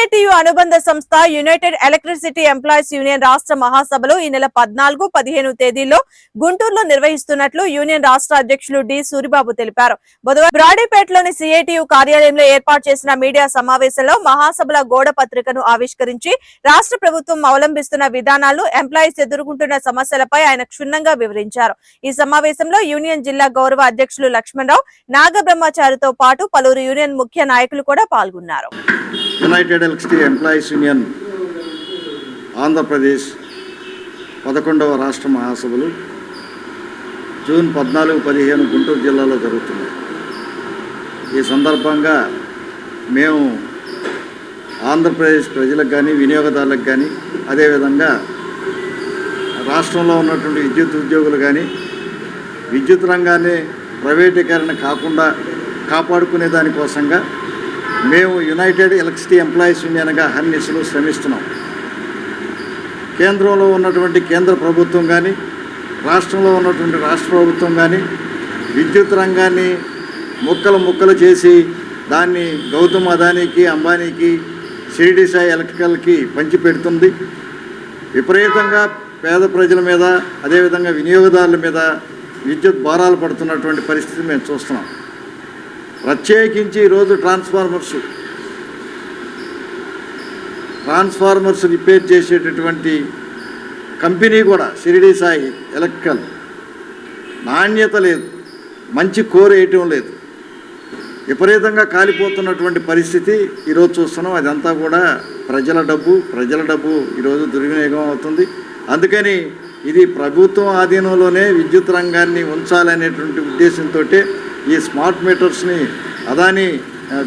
CITU అనుబంధ సంస్థ United electricity employees union రాష్ట్ర మహాసభలు ఈ నెల పద్నాలుగు పదిహేను తేదీల్లో గుంటూరులో నిర్వహిస్తున్నట్లు యూనియన్ రాష్ట్ర అధ్యక్షులు డి సూరిబాబు తెలిపారు. బుధవారం బ్రాడీపేటలోని సిఐటియు కార్యాలయంలో ఏర్పాటు చేసిన మీడియా సమావేశంలో మహాసభల గోడ పత్రికను ఆవిష్కరించి రాష్ట్ర ప్రభుత్వం అవలంబిస్తున్న విధానాలు ఎంప్లాయీస్ ఎదుర్కొంటున్న సమస్యలపై ఆయన క్షుణ్ణంగా వివరించారు. ఈ సమావేశంలో యూనియన్ జిల్లా గౌరవ అధ్యక్షులు లక్ష్మణరావు నాగబ్రహ్మచారితో పాటు పలువురు యూనియన్ ముఖ్య నాయకులు కూడా పాల్గొన్నారు. United electricity employees union Andhra Pradesh పదకొండవ రాష్ట్ర మహాసభలు జూన్ పద్నాలుగు పదిహేను గుంటూరు జిల్లాలో జరుగుతున్నాయి. ఈ సందర్భంగా మేము ఆంధ్రప్రదేశ్ ప్రజలకు కానీ వినియోగదారులకు కానీ అదేవిధంగా రాష్ట్రంలో ఉన్నటువంటి విద్యుత్ ఉద్యోగులు కానీ విద్యుత్ రంగాన్ని ప్రైవేటీకరణ కాకుండా కాపాడుకునే దానికోసంగా మేము యునైటెడ్ ఎలక్ట్రిసిటీ ఎంప్లాయీస్ యూనియన్గా హర్నిశలు శ్రమిస్తున్నాం. కేంద్రంలో ఉన్నటువంటి కేంద్ర ప్రభుత్వం కానీ రాష్ట్రంలో ఉన్నటువంటి రాష్ట్ర ప్రభుత్వం కానీ విద్యుత్ రంగాన్ని ముక్కలు ముక్కలు చేసి దాన్ని గౌతమ్ అదానీకి అంబానీకి షిరిడి సాయి ఎలక్ట్రికల్కి పంచిపెడుతుంది. విపరీతంగా పేద ప్రజల మీద అదేవిధంగా వినియోగదారుల మీద విద్యుత్ భారాలు పడుతున్నటువంటి పరిస్థితి మేము చూస్తున్నాం. ప్రత్యేకించి ఈరోజు ట్రాన్స్ఫార్మర్స్. ట్రాన్స్ఫార్మర్స్ రిపేర్ చేసేటటువంటి కంపెనీ కూడా షిరిడి సాయి ఎలక్ట్రికల్. నాణ్యత లేదు. మంచి కోర్ వేయటం లేదు. విపరీతంగా కాలిపోతున్నటువంటి పరిస్థితి ఈరోజు చూస్తున్నాం. అదంతా కూడా ప్రజల డబ్బు ప్రజల డబ్బు ఈరోజు దుర్వినియోగం అవుతుంది. అందుకని ఇది ప్రభుత్వం ఆధీనంలోనే విద్యుత్ రంగాన్ని ఉంచాలనేటువంటి ఉద్దేశంతో ఈ స్మార్ట్ మీటర్స్ని అదాని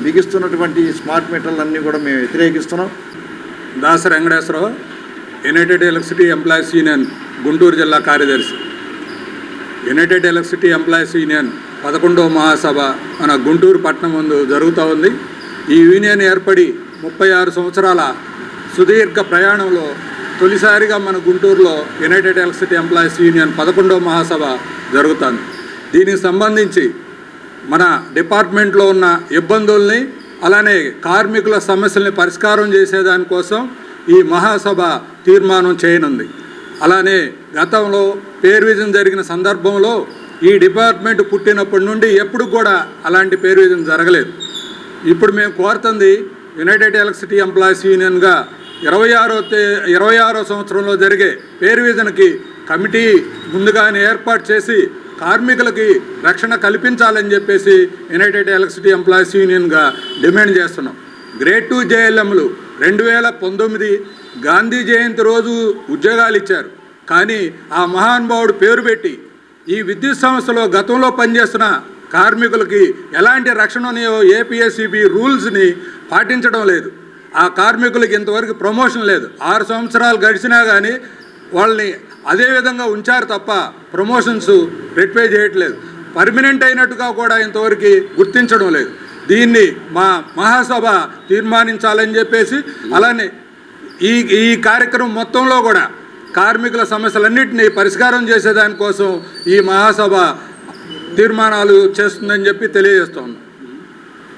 బిగిస్తున్నటువంటి స్మార్ట్ మీటర్లన్నీ కూడా మేము వ్యతిరేకిస్తున్నాం. Dasa Venkateswara Rao united electricity employees union Guntur జిల్లా కార్యదర్శి. యునైటెడ్ ఎలక్ట్రిసిటీ ఎంప్లాయీస్ యూనియన్ పదకొండవ మహాసభ మన గుంటూరు పట్టణం ముందు జరుగుతూ ఉంది. ఈ యూనియన్ ఏర్పడి ముప్పై ఆరు సంవత్సరాల సుదీర్ఘ ప్రయాణంలో తొలిసారిగా మన గుంటూరులో యునైటెడ్ ఎలక్ట్రిసిటీ ఎంప్లాయీస్ యూనియన్ పదకొండవ మహాసభ జరుగుతుంది. దీనికి సంబంధించి మన డిపార్ట్మెంట్లో ఉన్న ఇబ్బందుల్ని అలానే కార్మికుల సమస్యల్ని పరిష్కారం చేసేదానికోసం ఈ మహాసభ తీర్మానం చేయనుంది. అలానే గతంలో పేరు విజన్ జరిగిన సందర్భంలో ఈ డిపార్ట్మెంట్ పుట్టినప్పటి నుండి ఎప్పుడు కూడా అలాంటి పేరు విజన్ జరగలేదు. ఇప్పుడు మేము కోరుతుంది యునైటెడ్ ఎలక్ట్రిసిటీ ఎంప్లాయీస్ యూనియన్గా ఇరవై ఆరో తే ఇరవై ఆరో సంవత్సరంలో జరిగే పేర్విజన్కి కమిటీ ముందుగానే ఏర్పాటు చేసి కార్మికులకి రక్షణ కల్పించాలని చెప్పేసి యునైటెడ్ ఎలక్ట్రిసిటీ ఎంప్లాయీస్ యూనియన్గా డిమాండ్ చేస్తున్నాం. గ్రేడ్ టూ జేఎల్ఎంలు రెండు వేల పంతొమ్మిది గాంధీ జయంతి రోజు ఉద్యోగాలు ఇచ్చారు. కానీ ఆ మహానుభావుడు పేరు పెట్టి ఈ విద్యుత్ సంస్థలో గతంలో పనిచేస్తున్న కార్మికులకి ఎలాంటి రక్షణ ఉన్నాయో ఏపీఎస్సిబి రూల్స్ని పాటించడం లేదు. ఆ కార్మికులకి ఇంతవరకు ప్రమోషన్ లేదు. ఆరు సంవత్సరాలు గడిచినా కానీ వాళ్ళని అదే విధంగా ఉంచారు తప్ప ప్రమోషన్స్ రెట్పే చేయట్లేదు. పర్మనెంట్ అయినట్టుగా కూడా ఇంతవరకు గుర్తించడం లేదు. దీన్ని మా మహాసభ తీర్మానించాలని చెప్పేసి అలానే ఈ ఈ కార్యక్రమం మొత్తంలో కూడా కార్మికుల సమస్యలన్నింటినీ పరిష్కారం చేసేదానికోసం ఈ మహాసభ తీర్మానాలు చేస్తుందని చెప్పి తెలియజేస్తాను